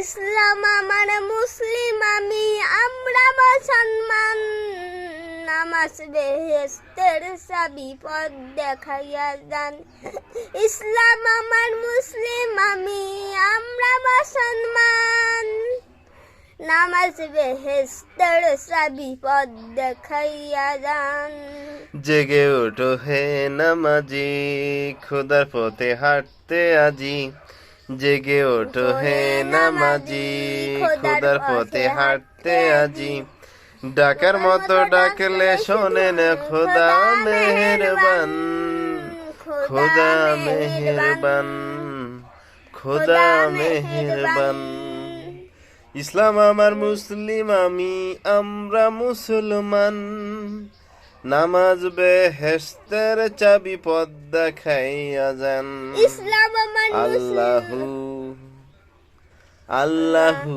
ইসলাম আমার মুসলিম, আমি আমরা মুসলমান। নামাজ বেহেস্তের সাবি পথ দেখাইয়া যান। ইসলাম আমার মুসলিম, আমি আমরা মুসলমান। নামাজ বেহেস্তের সাবি পথ দেখাইয়া যান। জেগে ওঠো হে নামাজি, খোদার পথে হাঁটতে আজি। জেগে ওঠো হে নামাজি, খোদার পথে হাঁটতে আজি। ডাকার মতো ডাকলে শোনে না খোদা মেহেরবান খোদা মেহেরবান খোদা মেহেরবান। ইসলাম আমার মুসলিম, আমি, আমরা মুসলমান। নামাজ বেহেস্তের চাবি পদ দেখাইয়া যান। আল্লাহু আল্লাহু